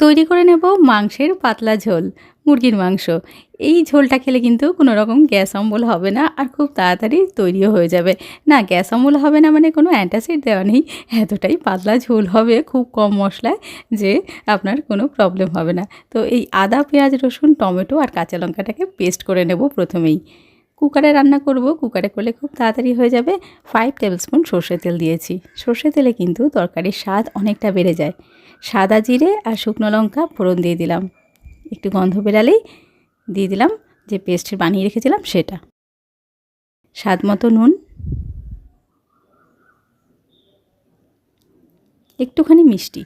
তৈরি করে নেব মাংসের পাতলা ঝোল, মুরগির মাংস। এই ঝোলটা খেলে কিন্তু কোনো রকম গ্যাস অম্বল হবে না আর খুব তাড়াতাড়ি তৈরিও হয়ে যাবে। না, গ্যাস অম্বল হবে না মানে কোনো অ্যান্টাসিড দেওয়া নেই, এতটাই পাতলা ঝোল হবে খুব কম মশলায় যে আপনার কোনো প্রবলেম হবে না। তো এই আদা, পেঁয়াজ, রসুন, টমেটো আর কাঁচা লঙ্কাটাকে পেস্ট করে নেব প্রথমেই। কুকারে রান্না করব, কুকারে করলে খুব তাড়াতাড়ি হয়ে যাবে। ফাইভ টেবিল স্পুন সর্ষে তেল দিয়েছি। সর্ষে তেলে কিন্তু তরকারির স্বাদ অনেকটা বেড়ে যায়। সাদা জিরে আর শুকনো লঙ্কা ফোড়ন দিয়ে দিলাম। একটু গন্ধ বেরালেই দিয়ে দিলাম যে পেস্ট বানিয়ে রেখেছিলাম সেটা। স্বাদ মতো নুন। একটুখানি মিষ্টি।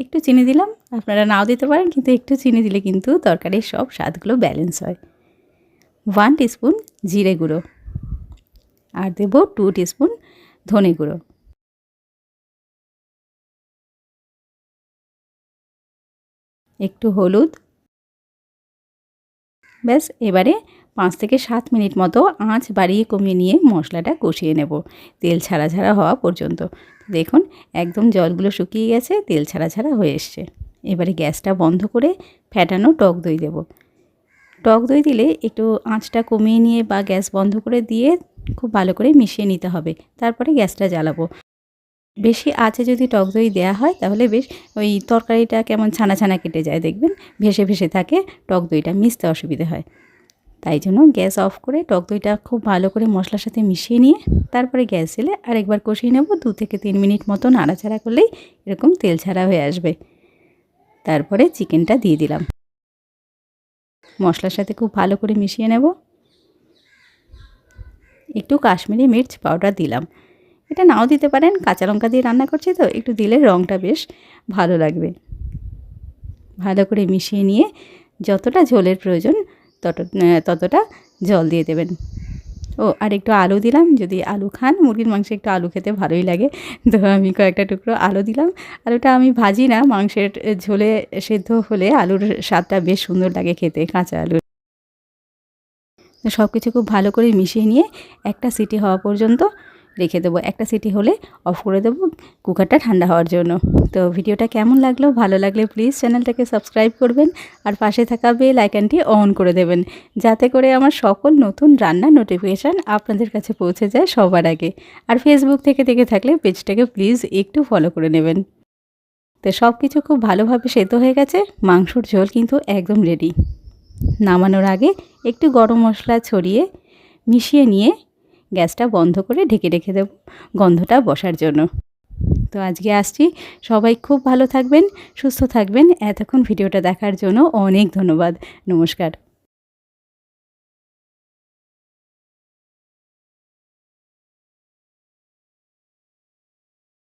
একটু চিনি দিলাম। আপনারা নাও দিতে পারেন, কিন্তু একটু চিনি দিলে কিন্তু তরকারির সব স্বাদগুলো ব্যালেন্স হয়। ওয়ান টিস্পুন জিরে গুঁড়ো। আর দেবো টু টিস্পুন ধনে গুঁড়ো। একটু হলুদ। ব্যাস, এবারে পাঁচ থেকে সাত মিনিট মতো আঁচ বাড়িয়ে কমিয়ে নিয়ে মশলাটা কষিয়ে নেব, তেল ছাড়া ছাড়া হওয়া পর্যন্ত। দেখুন, একদম জলগুলো শুকিয়ে গেছে, তেল ছাড়া ছাড়া হয়ে এসছে। এবারে গ্যাসটা বন্ধ করে ফ্যাটানো টক দই দেব। টক দই দিলে একটু আঁচটা কমিয়ে নিয়ে বা গ্যাস বন্ধ করে দিয়ে খুব ভালো করে মিশিয়ে নিতে হবে। তারপরে গ্যাসটা জ্বালাবো। বেশি আঁচে যদি টক দই দেওয়া হয়, তাহলে বেশ ওই তরকারিটা কেমন ছানা ছানা কেটে যায় দেখবেন, ভেসে ভেসে থাকে, টক দইটা মিশতে অসুবিধে হয়। তাই জন্য গ্যাস অফ করে টক দইটা খুব ভালো করে মশলার সাথে মিশিয়ে নিয়ে, তারপরে গ্যাস এলে আরেকবার কষিয়ে নেব, দু থেকে তিন মিনিট মতো নাড়াচাড়া করলেই এরকম তেল ছাড়া হয়ে আসবে। তারপরে চিকেনটা দিয়ে দিলাম। মশলার সাথে খুব ভালো করে মিশিয়ে নেব। একটু কাশ্মীরি মির্চ পাউডার দিলাম। এটা নাও দিতে পারেন, কাঁচা লঙ্কা দিয়ে রান্না করছি তো, একটু দিলে রঙটা বেশ ভালো লাগবে। ভালো করে মিশিয়ে নিয়ে যতটা ঝোলের প্রয়োজন তত ততটা জল দিয়ে দেবেন। ও, আর একটু আলু দিলাম, যদি আলু খান, মুরগির মাংস একটু আলু খেতে ভালোই লাগে। তো আমি কয়েকটা টুকরো আলু দিলাম। আলুটা আমি ভাজি না, মাংসের ঝোলে সেদ্ধ হলে আলুর স্বাদটা বেশ সুন্দর লাগে খেতে, কাঁচা আলু সব কিছু খুব ভালো করে মিশিয়ে নিয়ে একটা সিটি হওয়া পর্যন্ত রেখে দেবো। একটা সিটি হলে অফ করে দেবো কুকারটা ঠান্ডা হওয়ার জন্য। তো ভিডিওটা কেমন লাগল? ভালো লাগলে প্লিজ চ্যানেলটাকে সাবস্ক্রাইব করবেন আর পাশে থাকা বেল আইকনটি অন করে দেবেন। যাতে করে আমার সকল নতুন রান্নার নোটিফিকেশান আপনাদের কাছে পৌঁছে যায় সবার আগে। আর ফেসবুক থেকে দেখে থাকলে পেজটাকে প্লিজ একটু ফলো করে নেবেন। তো সব কিছু খুব ভালোভাবে সেদ্ধ হয়ে গেছে, মাংসর ঝোল কিন্তু একদম রেডি নামানোর আগে একটু গরম মশলা ছড়িয়ে মিশিয়ে নিয়ে গ্যাসটা বন্ধ করে ঢেকে রেখে দেব গন্ধটা বসার জন্য। তো আজকে আসছি। সবাই খুব ভালো থাকবেন, সুস্থ থাকবেন। এতক্ষণ ভিডিওটা দেখার জন্য অনেক ধন্যবাদ। নমস্কার।